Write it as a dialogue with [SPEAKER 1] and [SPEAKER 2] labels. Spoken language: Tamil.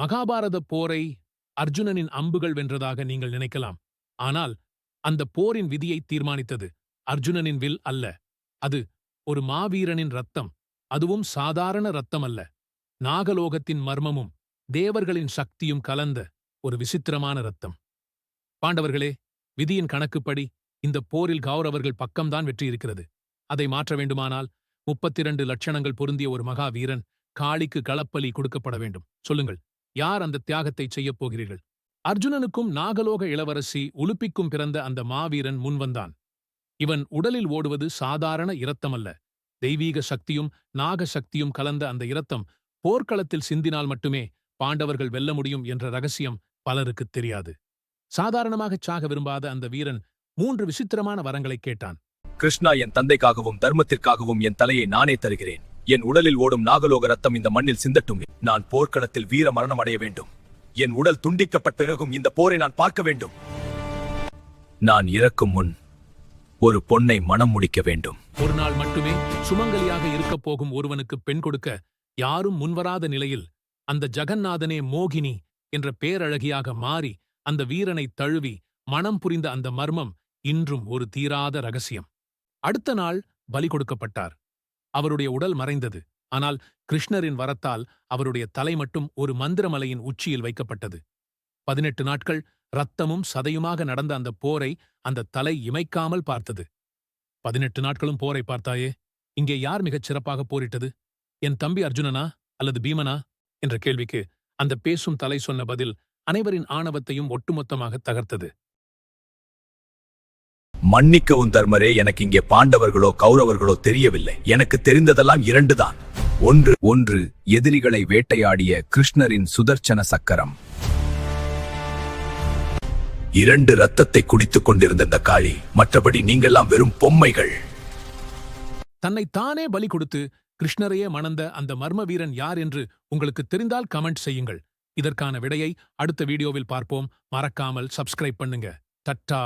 [SPEAKER 1] மகாபாரத போரை அர்ஜுனனின் அம்புகள் வென்றதாக நீங்கள் நினைக்கலாம். ஆனால் அந்த போரின் விதியை தீர்மானித்தது அர்ஜுனனின் வில் அல்ல. அது ஒரு மாவீரனின் ரத்தம் அதுவும் சாதாரண ரத்தம் அல்ல நாகலோகத்தின் மர்மமும் தேவர்களின் சக்தியும் கலந்த ஒரு விசித்திரமான ரத்தம் பாண்டவர்களே விதியின் கணக்குப்படி இந்த போரில் கௌரவர்கள் பக்கம்தான் வெற்றியிருக்கிறது. அதை மாற்ற வேண்டுமானால் முப்பத்திரண்டு லட்சணங்கள் பொருந்திய ஒரு மகா வீரன் காளிக்கு களப்பலி கொடுக்கப்பட வேண்டும். சொல்லுங்கள். யார் அந்த தியாகத்தை செய்யப் போகிறீர்கள்? அர்ஜுனனுக்கும் நாகலோக இளவரசி உலுப்பிக்கும் பிறந்த அந்த மாவீரன் முன்வந்தான். இவன் உடலில் ஓடுவது சாதாரண இரத்தமல்ல. தெய்வீக சக்தியும் நாக சக்தியும் கலந்த அந்த இரத்தம் போர்க்களத்தில் சிந்தினால் மட்டுமே பாண்டவர்கள் வெல்ல முடியும் என்ற ரகசியம் பலருக்குத் தெரியாது. சாதாரணமாகச் சாக விரும்பாத அந்த வீரன் மூன்று விசித்திரமான வரங்களைக் கேட்டான்.
[SPEAKER 2] கிருஷ்ணா என் தந்தைக்காகவும் தர்மத்திற்காகவும் என் தலையை நானே தருகிறேன். என் உடலில் ஓடும் நாகலோக ரத்தம் இந்த மண்ணில் சிந்தட்டும். நான் போர்க்களத்தில் வீர மரணம் அடைய வேண்டும். என் உடல் துண்டிக்கப்பட்ட பிறகும் இந்த போரை நான் பார்க்க வேண்டும். நான் இறக்கும் முன் ஒரு பொன்னை மனம் முடிக்க வேண்டும்.
[SPEAKER 1] ஒரு நாள் மட்டுமே சுமங்கலியாக இருக்கப் போகும் ஒருவனுக்கு பெண் கொடுக்க யாரும் முன்வராத நிலையில் அந்த ஜெகநாதனே மோகினி என்ற பேரழகியாக மாறி அந்த வீரனை தழுவி மனம் புரிந்த அந்த மர்மம் இன்றும் ஒரு தீராத ரகசியம். அடுத்த நாள் பலி கொடுக்கப்பட்டார். அவருடைய உடல் மறைந்தது. ஆனால் கிருஷ்ணரின் வரத்தால் அவருடைய தலை மட்டும் ஒரு மந்திரமலையின் உச்சியில் வைக்கப்பட்டது. பதினெட்டு நாட்கள் ரத்தமும் சதையுமாக நடந்த அந்த போரை அந்த தலை இமைக்காமல் பார்த்தது. பதினெட்டு நாட்களும் போரை பார்த்தாயே இங்கே யார் மிகச் சிறப்பாக போரிட்டது? என் தம்பி அர்ஜுனனா அல்லது பீமனா? என்ற கேள்விக்கு அந்த பேசும் தலை சொன்ன பதில் அனைவரின் ஆணவத்தையும் ஒட்டுமொத்தமாக தகர்த்தது.
[SPEAKER 2] மன்னிக்கவும் தர்மரே எனக்கு இங்கே பாண்டவர்களோ கௌரவர்களோ தெரியவில்லை. எனக்கு தெரிந்ததெல்லாம் இரண்டுதான். ஒன்று ஒன்று எதிரிகளை வேட்டையாடிய கிருஷ்ணரின் சுதர்ச்சன சக்கரம். இரண்டு ரத்தத்தை குடித்துக் கொண்டிருந்த இந்த காளி மற்றபடி நீங்கெல்லாம் வெறும் பொம்மைகள்.
[SPEAKER 1] தன்னை தானே பலி கொடுத்து கிருஷ்ணரையே மணந்த அந்த மர்ம வீரன் யார் என்று உங்களுக்கு தெரிந்தால் கமெண்ட் செய்யுங்கள். இதற்கான விடையை அடுத்த வீடியோவில் பார்ப்போம். மறக்காமல் சப்ஸ்கிரைப் பண்ணுங்க. தட்டா!